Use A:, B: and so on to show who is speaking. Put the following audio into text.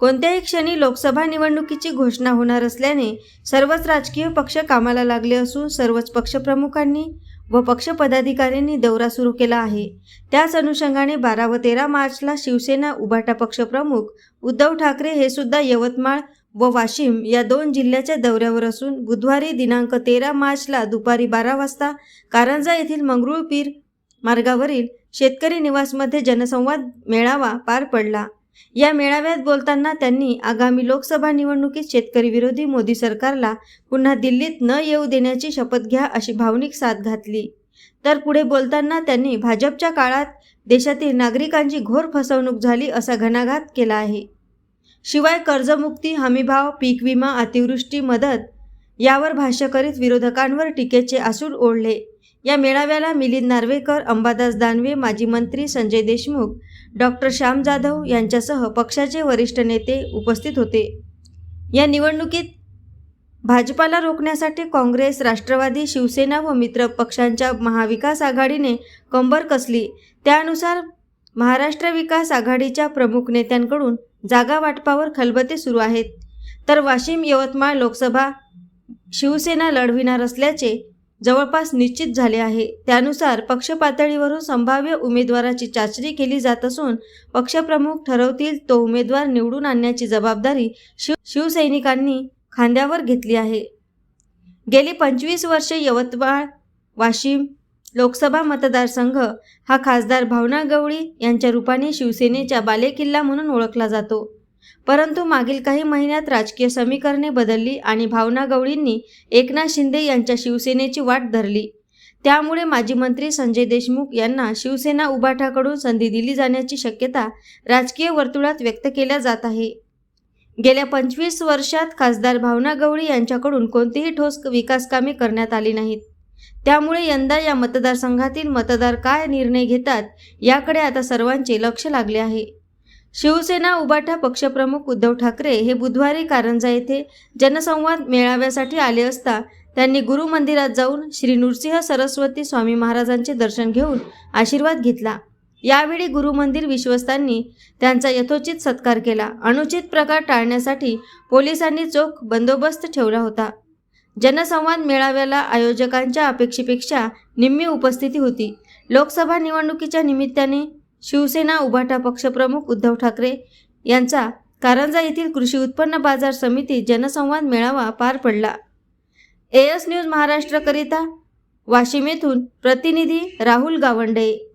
A: कोणत्याही क्षणी लोकसभा निवडणुकीची घोषणा होणार असल्याने सर्वच राजकीय पक्ष कामाला लागले असून सर्वच पक्षप्रमुखांनी व पक्ष पदाधिकाऱ्यांनी दौरा सुरू केला आहे. त्याच अनुषंगाने बारा व तेरा मार्चला शिवसेना उभाटा पक्षप्रमुख उद्धव ठाकरे हे सुद्धा यवतमाळ व वाशिम या दोन जिल्ह्याच्या दौऱ्यावर असून बुधवारी दिनांक तेरा मार्चला दुपारी बारा वाजता कारंजा येथील मंगरुळपीर मार्गावरील शेतकरी निवासमध्ये जनसंवाद मेळावा पार पडला. या मेळाव्यात बोलताना त्यांनी आगामी लोकसभा निवडणुकीत शेतकरी विरोधी मोदी सरकारला पुन्हा दिल्लीत न येऊ देण्याची शपथ घ्या अशी भावनिक साथ घातली. तर पुढे बोलताना त्यांनी भाजपच्या काळात देशातील नागरिकांची घोर फसवणूक झाली असा घणाघात केला आहे. शिवाय कर्जमुक्ती हमीभाव पीक विमा अतिवृष्टी मदत यावर भाष्य करीत विरोधकांवर टीकेचे आसूड ओढले. या मेळाव्याला मिलिंद नार्वेकर अंबादास दानवे माजी मंत्री संजय देशमुख डॉक्टर श्याम जाधव यांच्यासह पक्षाचे वरिष्ठ नेते उपस्थित होते. या निवडणुकीत भाजपाला रोखण्यासाठी काँग्रेस राष्ट्रवादी शिवसेना व मित्र पक्षांच्या महाविकास आघाडीने कंबर कसली. त्यानुसार महाराष्ट्र विकास आघाडीच्या प्रमुख नेत्यांकडून जागा वाटपावर खलबते सुरू आहेत. तर वाशिम यवतमाळ लोकसभा शिवसेना लढविणार असल्याचे जवळपास निश्चित झाले आहे. त्यानुसार पक्ष पातळीवरून संभाव्य उमेदवाराची चाचणी केली जात असून पक्षप्रमुख ठरवतील तो उमेदवार निवडून आणण्याची जबाबदारी शिव शिवसैनिकांनी खांद्यावर घेतली आहे. गेली पंचवीस वर्षे यवतमाळ वाशिम लोकसभा मतदारसंघ हा खासदार भावना गवळी यांच्या रूपाने शिवसेनेचा बालेकिल्ला म्हणून ओळखला जातो. परंतु मागील काही महिन्यात राजकीय समीकरणे बदलली आणि भावना गवळींनी एकनाथ शिंदे यांच्या शिवसेनेची वाट धरली. त्यामुळे माजी मंत्री संजय देशमुख यांना शिवसेना उभाठाकडून संधी दिली जाण्याची शक्यता राजकीय वर्तुळात व्यक्त केल्या जात आहे. गेल्या पंचवीस वर्षात खासदार भावना गवळी यांच्याकडून कोणतीही ठोस विकासकामे करण्यात आली नाहीत. त्यामुळे यंदा या मतदारसंघातील मतदार काय निर्णय घेतात याकडे आता सर्वांचे लक्ष लागले आहे. शिवसेना उबाटा पक्षप्रमुख उद्धव ठाकरे हे बुधवारी कारंजा येथे जनसंवाद मेळाव्यासाठी आले असता त्यांनी गुरु मंदिरात जाऊन श्री नृसिंह सरस्वती स्वामी महाराजांचे दर्शन घेऊन आशीर्वाद घेतला. यावेळी गुरु मंदिर विश्वस्तांनी त्यांचा यथोचित सत्कार केला. अनुचित प्रकार टाळण्यासाठी पोलिसांनी चोख बंदोबस्त ठेवला होता. जनसंवाद मेळाव्याला आयोजकांच्या अपेक्षेपेक्षा निम्मी उपस्थिती होती. लोकसभा निवडणुकीच्या निमित्ताने शिवसेना उभाटा पक्षप्रमुख उद्धव ठाकरे यांचा कारंजा येथील कृषी उत्पन्न बाजार समिती जनसंवाद मेळावा पार पडला. एएस न्यूज महाराष्ट्रकरिता वाशिम येथून प्रतिनिधी राहुल गावंडे.